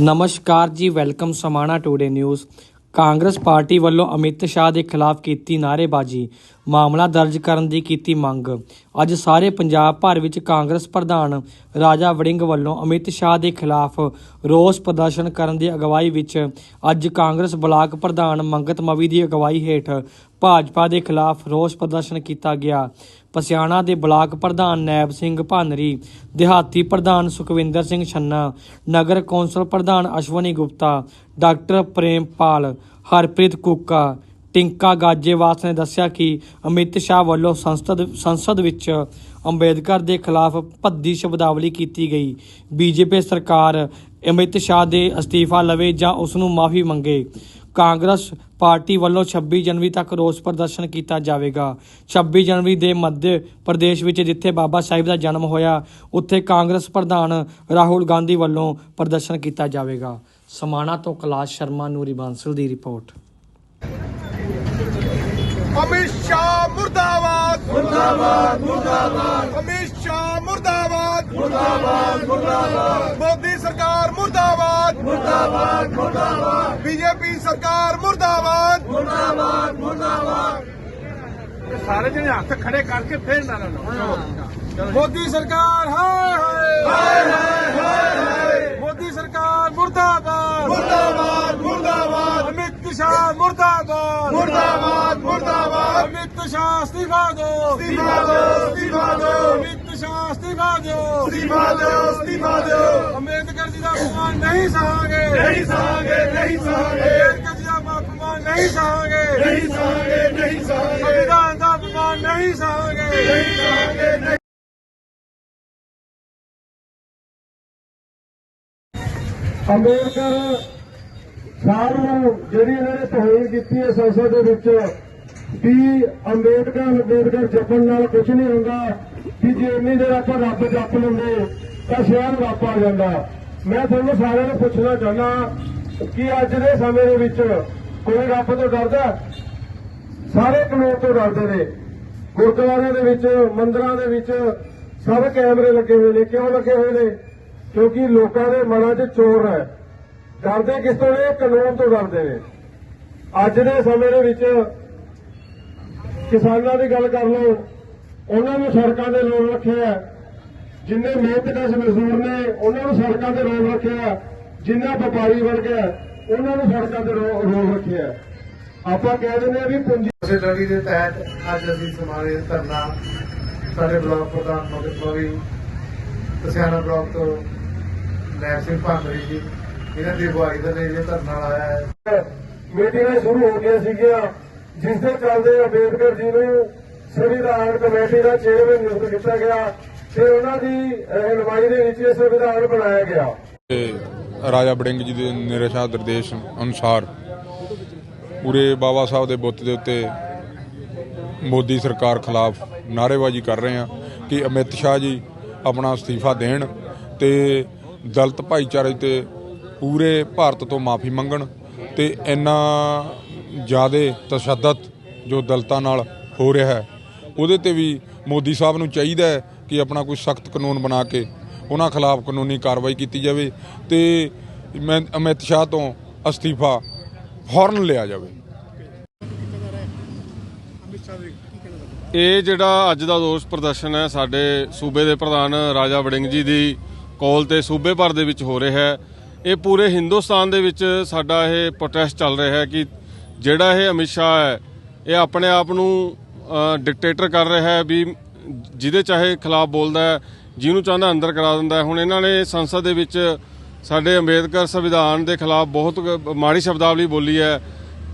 ਨਮਸਕਾਰ ਜੀ, welcome Samana today news. Congress party ਵੱਲੋਂ ਅਮਿਤ ਸ਼ਾਹ ਦੇ ਖਿਲਾਫ ਕੀਤੀ ਨਾਅਰੇਬਾਜ਼ੀ। ਮਾਮਲਾ ਦਰਜ ਕਰਨ ਦੀ ਕੀਤੀ ਮੰਗ। ਅੱਜ ਸਾਰੇ ਪੰਜਾਬ ਭਰ ਵਿੱਚ ਕਾਂਗਰਸ ਪ੍ਰਧਾਨ ਰਾਜਾ ਵੜਿੰਗ ਵੱਲੋਂ ਅਮਿਤ ਸ਼ਾਹ ਦੇ ਖਿਲਾਫ ਰੋਸ ਪ੍ਰਦਰਸ਼ਨ ਕਰਨ ਦੀ ਅਗਵਾਈ ਵਿੱਚ ਅੱਜ ਕਾਂਗਰਸ ਬਲਾਕ ਪ੍ਰਧਾਨ ਮੰਗਤ ਮਵੀ ਦੀ ਅਗਵਾਈ ਹੇਠ ਭਾਜਪਾ ਦੇ ਖਿਲਾਫ ਰੋਸ ਪ੍ਰਦਰਸ਼ਨ ਕੀਤਾ ਗਿਆ। ਪਸਿਆਣਾ ਦੇ ਬਲਾਕ ਪ੍ਰਧਾਨ ਨੈਬ ਸਿੰਘ ਭਾਨਰੀ, ਦਿਹਾਤੀ ਪ੍ਰਧਾਨ ਸੁਖਵਿੰਦਰ ਸਿੰਘ ਛੰਨਾ, ਨਗਰ ਕੌਂਸਲ ਪ੍ਰਧਾਨ ਅਸ਼ਵਨੀ ਗੁਪਤਾ, ਡਾਕਟਰ ਪ੍ਰੇਮਪਾਲ, ਹਰਪ੍ਰੀਤ ਕੁੱਕਾ ਟਿੰਕਾ ਗਾਜੇਵਾਸ ਨੇ ਦੱਸਿਆ ਕਿ ਅਮਿਤ ਸ਼ਾਹ ਵੱਲੋਂ ਸੰਸਦ ਸੰਸਦ ਵਿੱਚ ਅੰਬੇਦਕਰ ਦੇ ਖਿਲਾਫ ਭੱਦੀ ਸ਼ਬਦਾਵਲੀ ਕੀਤੀ ਗਈ। ਬੀਜੇਪੀ ਸਰਕਾਰ ਅਮਿਤ ਸ਼ਾਹ ਦੇ ਅਸਤੀਫਾ ਲਵੇ ਜਾਂ ਉਸ ਨੂੰ ਮਾਫੀ ਮੰਗੇ। ਕਾਂਗਰਸ ਪਾਰਟੀ ਵੱਲੋਂ 26 ਜਨਵਰੀ ਤੱਕ ਰੋਸ ਪ੍ਰਦਰਸ਼ਨ ਕੀਤਾ ਜਾਵੇਗਾ। 26 ਜਨਵਰੀ ਦੇ ਮੱਧ ਪ੍ਰਦੇਸ਼ ਵਿੱਚ ਜਿੱਥੇ ਬਾਬਾ ਸਾਹਿਬ ਦਾ ਜਨਮ ਹੋਇਆ, ਉੱਥੇ ਕਾਂਗਰਸ ਪ੍ਰਧਾਨ ਰਾਹੁਲ ਗਾਂਧੀ ਵੱਲੋਂ ਪ੍ਰਦਰਸ਼ਨ ਕੀਤਾ ਜਾਵੇਗਾ। ਸਮਾਣਾ ਤੋਂ ਕੈਲਾਸ਼ ਸ਼ਰਮਾ, ਨੂਰੀ ਬਾਂਸਲ ਦੀ ਰਿਪੋਰਟ। ਅਮਿਤ ਸ਼ਾਹ ਮੁਰਦਾਬਾਦ ਮੁਰਦਾਬਾਦ ਮੁਰਦਾਬਾਦ ਅਮਿਤ ਸ਼ਾਹ ਮੁਰਦਾਬਾਦ ਮੁਰਦਾਬਾਦ ਮੁਰਦਾਬਾਦ ਮੋਦੀ ਸਰਕਾਰ ਮੁਰਦਾਬਾਦ ਮੁਰਦਾਬਾਦ ਮੁਰਦਾਬਾਦ ਬੀਜੇਪੀ ਸਰਕਾਰ ਮੁਰਦਾਬਾਦ ਮੁਰਦਾਬਾਦ ਮੁਰਦਾਬਾਦ ਸਾਰੇ ਜਣੇ ਹੱਥ ਖੜੇ ਕਰਕੇ ਫੇਰ ਨਾ ਲਾਓ ਮੋਦੀ ਸਰਕਾਰ ਹਾਏ ਹਾਏ ਹਾਏ ਹਾਏ ਮੋਦੀ ਸਰਕਾਰ ਮੁਰਦਾਬਾਦ ਮੁਰਦਾਬਾਦ ਮੁਰਦਾਬਾਦ ਅਮਿਤ ਸ਼ਾਹ ਮੁਰਦਾਬਾਦ ਮੁਰਦਾਬਾਦ ਮੁਰਦਾਬਾਦ ਅਮਿਤ ਸ਼ਾਹ ਅਸਤੀਫਾ ਦਿਓ ਅਸਤੀਫਾ ਦਿਓ ਅਸਤੀਫਾ ਦਿਓ ਅਮਿਤ ਸ਼ਾਹ ਅਸਤੀਫਾ ਦਿਓ ਅਸਤੀਫਾ ਦਿਓ ਅਸਤੀਫਾ ਦਿਓ ਅੰਬੇਦਕਰ ਜੀ ਦਾ ਅਪਮਾਨ ਨਹੀਂ ਸਹਾਂਗੇ। ਨਹੀਂ ਸਹਾਂਗੇ ਨਹੀਂ ਸਹਾਂਗੇ। ਅੰਬੇਦਕਰ ਜੀ ਦਾ ਅਪਮਾਨ ਨਹੀਂ ਸਹਾਂਗੇ। ਨਹੀਂ ਸਹਾਂਗੇ ਨਹੀਂ ਸਹਾਂਗੇ। ਸੰਵਿਧਾਨ ਦਾ ਅਪਮਾਨ ਨਹੀਂ ਸਹਾਂਗੇ। ਨਹੀਂ ਸਹਾਂਗੇ ਅੰਬੇਡਕਰ ਸਾਹਿਬ ਨੂੰ ਜਿਹੜੀ ਇਹਨਾਂ ਨੇ ਤੋਹੀਨ ਕੀਤੀ ਹੈ ਸੰਸਦ ਦੇ ਵਿੱਚ ਵੀ ਅੰਬੇਡਕਰ ਅੰਬੇਡਕਰ ਜਪਣ ਨਾਲ ਕੁਝ ਨਹੀਂ ਹੁੰਦਾ, ਕਿ ਜੇ ਇੰਨੀ ਦੇਰ ਆਪਾਂ ਰੱਬ ਜਪ ਲੈਂਦੇ, ਤਾਂ ਸ਼ਹਿਰ ਰੱਬ ਆ ਜਾਂਦਾ। ਮੈਂ ਤੁਹਾਨੂੰ ਸਾਰਿਆਂ ਨੂੰ ਪੁੱਛਣਾ ਚਾਹੁੰਦਾ ਕਿ ਅੱਜ ਦੇ ਸਮੇਂ ਦੇ ਵਿੱਚ ਕੋਈ ਰੱਬ ਤੋਂ ਡਰਦਾ ਸਾਰੇ ਕਾਨੂੰਨ ਤੋਂ ਡਰਦੇ ਨੇ। ਗੁਰਦੁਆਰਿਆਂ ਦੇ ਵਿੱਚ, ਮੰਦਿਰਾਂ ਦੇ ਵਿੱਚ ਸਭ ਕੈਮਰੇ ਲੱਗੇ ਹੋਏ ਨੇ। ਕਿਉਂ ਲੱਗੇ ਹੋਏ ਨੇ? ਕਿਉਂਕਿ ਲੋਕਾਂ ਦੇ ਮਨਾਂ 'ਚ ਚੋਰ ਹੈ। ਡਰਦੇ ਕਿਸ ਤੋਂ ਨੇ? ਕਾਨੂੰਨ ਤੋਂ ਡਰਦੇ ਨੇ। ਅੱਜ ਦੇ ਸਮੇਂ ਦੇ ਵਿੱਚ ਕਿਸਾਨਾਂ ਦੀ ਗੱਲ ਕਰ ਲਓ ਉਹਨਾਂ ਨੂੰ ਸੜਕਾਂ ਦੇ ਲੋੜ ਰੱਖਿਆ। ਜਿੰਨੇ ਮਿਹਨਤਕਸ਼ ਮਜ਼ਦੂਰ ਨੇ ਉਹਨਾਂ ਨੂੰ ਸੜਕਾਂ ਤੇ ਰੋਕ ਰੱਖਿਆ ਜਿੰਨਾ ਵਪਾਰੀ ਵਰਗ ਹੈ ਉਹਨਾਂ ਨੂੰ ਸੜਕਾਂ ਰੋ- ਰੋਕ ਰੱਖਿਆ ਆਪਾਂ ਕਹਿ ਦਿੰਦੇ ਆ ਵੀ ਪੂੰਜੀ ਦੇ ਤਹਿਤ ਅੱਜ ਅਸੀਂ ਸਮਾਰੇ ਧਰਨਾ ਸਾਡੇ ਬਲਾਕ ਪ੍ਰਧਾਨ ਮਗਤ ਮਵੀ ਕਸਿਆਣਾ ਬਲਾਕ ਤੋਂ ਨੈਬ ਸਿੰਘ ਭਾਂਦਰੀ ਜੀ ਇਹਨਾਂ ਦੀ ਅਗਵਾਈ ਦੇ ਲਈ ਇਹ ਧਰਨਾ ਲਾਇਆ ਹੈ। ਮੀਟਿੰਗਾਂ ਸ਼ੁਰੂ ਹੋ ਗਈਆਂ ਸੀਗੀਆਂ। ਜਿਸ ਦੇ ਚੱਲਦੇ ਅੰਬੇਦਕਰ ਜੀ ਨੂੰ ਸੰਵਿਧਾਨ ਕਮੇਟੀ ਦਾ ਚੇਅਰਮੈਨ ਨਿਯੁਕਤ ਕੀਤਾ ਗਿਆ ਤੇ ਉਹਨਾਂ ਦੀ ਰਹਿਨਮਾਈ ਦੇ ਵਿੱਚ ਇਹ ਸੰਵਿਧਾਨ ਬਣਾਇਆ ਗਿਆ। ਰਾਜਾ ਬੜਿੰਗ ਜੀ ਦੇ ਨਿਰਸ਼ਾ ਨਿਰਦੇਸ਼ ਅਨੁਸਾਰ ਪੂਰੇ ਬਾਬਾ ਸਾਹਿਬ ਦੇ ਬੁੱਤ ਦੇ ਉੱਤੇ ਮੋਦੀ ਸਰਕਾਰ ਖਿਲਾਫ ਨਾਅਰੇਬਾਜ਼ੀ ਕਰ ਰਹੇ ਆ ਕਿ ਅਮਿਤ ਸ਼ਾਹ ਜੀ ਆਪਣਾ ਅਸਤੀਫਾ ਦੇਣ ਤੇ ਦਲਤ ਭਾਈਚਾਰੇ ਤੇ ਪੂਰੇ ਭਾਰਤ ਤੋਂ ਮਾਫੀ ਮੰਗਣ ਤੇ ਇੰਨਾ ਜ਼ਿਆਦਾ ਤਸ਼ੱਦਦ ਜੋ ਦਲਤਾਂ ਨਾਲ ਹੋ ਰਿਹਾ ਹੈ। ਉਹਦੇ ਤੇ ਵੀ ਮੋਦੀ ਸਾਹਿਬ ਨੂੰ ਚਾਹੀਦਾ ਹੈ ਕਿ ਆਪਣਾ ਕੋਈ ਸਖਤ ਕਾਨੂੰਨ ਬਣਾ ਕੇ ਉਹਨਾਂ ਖਿਲਾਫ ਕਾਨੂੰਨੀ ਕਾਰਵਾਈ ਕੀਤੀ ਜਾਵੇ ਤੇ ਮੈਂ ਅਮਿਤ ਸ਼ਾਹ ਤੋਂ ਅਸਤੀਫਾ ਫੌਰਨ ਲਿਆ ਜਾਵੇ। ਇਹ ਜਿਹੜਾ ਅੱਜ ਦਾ ਰੋਸ ਪ੍ਰਦਰਸ਼ਨ ਹੈ, ਸਾਡੇ ਸੂਬੇ ਦੇ ਪ੍ਰਧਾਨ ਰਾਜਾ ਵੜਿੰਗ ਜੀ ਦੀ ਕਾਲ ਤੇ ਸੂਬੇ ਭਰ ਦੇ ਵਿੱਚ ਹੋ ਰਿਹਾ ਹੈ। ਇਹ ਪੂਰੇ ਹਿੰਦੁਸਤਾਨ ਦੇ ਵਿੱਚ ਸਾਡਾ ਇਹ ਪ੍ਰੋਟੈਸਟ ਚੱਲ ਰਿਹਾ ਹੈ ਕਿ ਜਿਹੜਾ ਇਹ ਅਮਿਤ ਸ਼ਾਹ ਹੈ, ਇਹ ਆਪਣੇ ਆਪ ਨੂੰ ਡਿਕਟੇਟਰ ਕਰ ਰਿਹਾ ਹੈ ਵੀ ਜਿਹਦੇ ਚਾਹੇ ਖਿਲਾਫ ਬੋਲਦਾ ਹੈ, ਜਿਹਨੂੰ ਚਾਹੁੰਦਾ ਅੰਦਰ ਕਰਾ ਦਿੰਦਾ ਹੁਣ ਇਹਨਾਂ ਨੇ ਸੰਸਦ ਦੇ ਵਿੱਚ ਸਾਡੇ ਅੰਬੇਦਕਰ ਸੰਵਿਧਾਨ ਦੇ ਖਿਲਾਫ ਬਹੁਤ ਮਾੜੀ ਸ਼ਬਦਾਵਲੀ ਬੋਲੀ ਹੈ।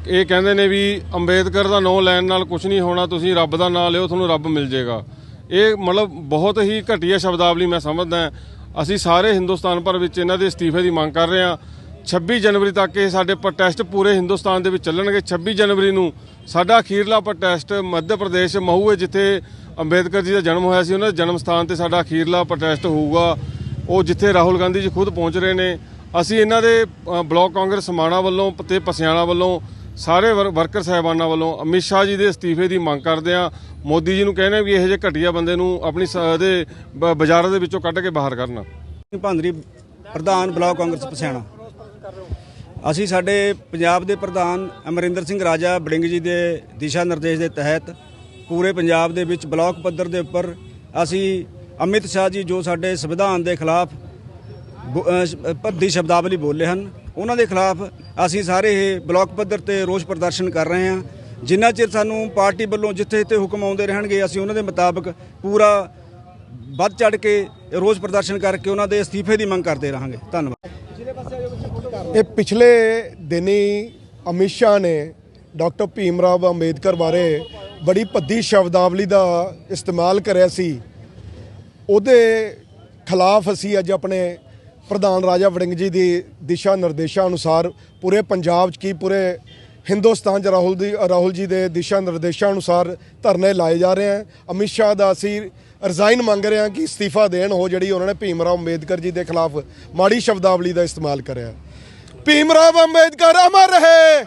ਇਹ ਕਹਿੰਦੇ ਨੇ ਵੀ ਅੰਬੇਦਕਰ ਦਾ ਨਾਂ ਲੈਣ ਨਾਲ ਕੁਝ ਨਹੀਂ ਹੋਣਾ, ਤੁਸੀਂ ਰੱਬ ਦਾ ਨਾਂ ਲਿਓ, ਤੁਹਾਨੂੰ ਰੱਬ ਮਿਲ ਜਾਏਗਾ। ਇਹ ਮਤਲਬ ਬਹੁਤ ਹੀ ਘਟੀਆ ਸ਼ਬਦਾਵਲੀ ਮੈਂ ਸਮਝਦਾ ਅਸੀਂ ਸਾਰੇ ਹਿੰਦੁਸਤਾਨ ਭਰ ਵਿੱਚ ਇਹਨਾਂ ਦੇ ਅਸਤੀਫੇ ਦੀ ਮੰਗ ਕਰ ਰਹੇ ਹਾਂ। 26 ਜਨਵਰੀ ਤੱਕ ਇਹ ਸਾਡੇ ਪ੍ਰੋਟੈਸਟ ਪੂਰੇ ਹਿੰਦੁਸਤਾਨ ਦੇ ਵਿੱਚ ਚੱਲਣਗੇ। 26 ਜਨਵਰੀ ਨੂੰ ਸਾਡਾ ਅਖੀਰਲਾ ਪ੍ਰੋਟੈਸਟ ਮੱਧ ਪ੍ਰਦੇਸ਼ ਮਹੂ ਹੈ ਜਿੱਥੇ ਅੰਬੇਦਕਰ ਜੀ ਦਾ ਜਨਮ ਹੋਇਆ ਸੀ ਉਹਨਾਂ ਦੇ ਜਨਮ ਸਥਾਨ ਤੇ ਸਾਡਾ ਅਖੀਰਲਾ ਪ੍ਰੋਟੈਸਟ ਹੋਊਗਾ। ਉਹ ਜਿੱਥੇ ਰਾਹੁਲ ਗਾਂਧੀ ਜੀ ਖੁਦ ਪਹੁੰਚ ਰਹੇ ਨੇ। ਅਸੀਂ ਇਹਨਾਂ ਦੇ ਅ, ਬਲਾਕ ਕਾਂਗਰਸ ਸਮਾਣਾ ਵੱਲੋਂ ਤੇ ਪਸਿਆਣਾ ਵੱਲੋਂ ਸਾਰੇ ਵਰ- ਵਰਕਰ ਸਾਹਿਬਾਨਾਂ ਵੱਲੋਂ ਅਮਿਤ ਸ਼ਾਹ ਜੀ ਦੇ ਅਸਤੀਫੇ ਦੀ ਮੰਗ ਕਰਦੇ ਆ ਮੋਦੀ ਜੀ ਨੂੰ ਕਹਿੰਦੇ ਵੀ ਇਹੋ ਜਿਹੇ ਘਟੀਆ ਬੰਦੇ ਨੂੰ ਆਪਣੀ ਸ- ਦੇ ਬ- ਬਾਜ਼ਾਰਾਂ ਦੇ ਵਿੱਚੋਂ ਕੱਢ ਕੇ ਬਾਹਰ ਕਰਨ। ਭਾਂਦਰੀ ਪ੍ਰਧਾਨ ਬਲਾਕ ਕਾਂਗਰਸ ਪਸਿਆਣਾ। ਅਸੀਂ ਸਾਡੇ ਪੰਜਾਬ ਦੇ ਪ੍ਰਧਾਨ ਅਮਰਿੰਦਰ ਸਿੰਘ ਰਾਜਾ ਬੜਿੰਗ ਜੀ ਦੇ ਦਿਸ਼ਾ ਨਿਰਦੇਸ਼ ਦੇ ਤਹਿਤ ਪੂਰੇ ਪੰਜਾਬ ਦੇ ਵਿੱਚ ਬਲਾਕ ਪੱਧਰ ਦੇ ਉੱਪਰ ਅਸੀਂ ਅਮਿਤ ਸ਼ਾਹ ਜੀ ਜੋ ਸਾਡੇ ਸੰਵਿਧਾਨ ਦੇ ਖਿਲਾਫ ਬੋ- ਭੱਦੀ ਸ਼ਬਦਾਵਲੀ ਬੋਲੇ ਹਨ, ਉਹਨਾਂ ਦੇ ਖਿਲਾਫ ਅਸੀਂ ਸਾਰੇ ਇਹ ਬਲਾਕ ਪੱਧਰ ਤੇ ਰੋਸ ਪ੍ਰਦਰਸ਼ਨ ਕਰ ਰਹੇ ਹਾਂ। ਜਿੰਨਾ ਚਿਰ ਸਾਨੂੰ ਪਾਰਟੀ ਵੱਲੋਂ ਜਿੱਥੇ ਜਿੱਥੇ ਹੁਕਮ ਆਉਂਦੇ ਰਹਿਣਗੇ, ਅਸੀਂ ਉਹਨਾਂ ਦੇ ਮੁਤਾਬਕ ਪੂਰਾ ਵੱਧ ਚੜ ਕੇ ਰੋਸ ਪ੍ਰਦਰਸ਼ਨ ਕਰਕੇ ਉਹਨਾਂ ਦੇ ਅਸਤੀਫੇ ਦੀ ਮੰਗ ਕਰਦੇ ਰਹਾਂਗੇ। ਧੰਨਵਾਦ। ਇਹ ਪਿਛਲੇ ਦਿਨੀ ਅਮਿਤ ਸ਼ਾਹ ਨੇ ਡਾਕਟਰ ਭੀਮ ਰਾਵ ਅੰਬੇਦਕਰ ਬਾਰੇ ਬੜੀ ਭੱਦੀ ਸ਼ਬਦਾਵਲੀ ਦਾ ਇਸਤੇਮਾਲ ਕਰਿਆ ਸੀ। ਉਹਦੇ ਖਿਲਾਫ ਅਸੀਂ ਅੱਜ ਆਪਣੇ ਪ੍ਰਧਾਨ ਰਾਜਾ ਵੜਿੰਗ ਜੀ ਦੀ ਦਿਸ਼ਾ ਨਿਰਦੇਸ਼ਾਂ ਅਨੁਸਾਰ ਪੂਰੇ ਪੰਜਾਬ 'ਚ ਕੀ ਪੂਰੇ ਹਿੰਦੁਸਤਾਨ 'ਚ ਰਾਹੁਲ ਦੀ ਰਾਹੁਲ ਜੀ ਦੇ ਦਿਸ਼ਾ ਨਿਰਦੇਸ਼ਾਂ ਅਨੁਸਾਰ ਧਰਨੇ ਲਾਏ ਜਾ ਰਹੇ ਹਨ। ਅਮਿਤ ਸ਼ਾਹ ਦਾ ਅਸੀਂ ਰਿਜ਼ਾਈਨ ਮੰਗ ਰਹੇ ਹਾਂ ਕਿ ਅਸਤੀਫਾ ਦੇਣ, ਉਹ ਜਿਹੜੀ ਉਹਨਾਂ ਨੇ ਭੀਮ ਰਾਵ ਅੰਬੇਦਕਰ ਜੀ ਦੇ ਖਿਲਾਫ ਮਾੜੀ ਸ਼ਬਦਾਵਲੀ ਦਾ ਇਸਤੇਮਾਲ ਕਰਿਆ। ਭੀਮ ਰਾਵ ਅੰਬੇਦਕਰ ਅਮਰ ਰਹੇ।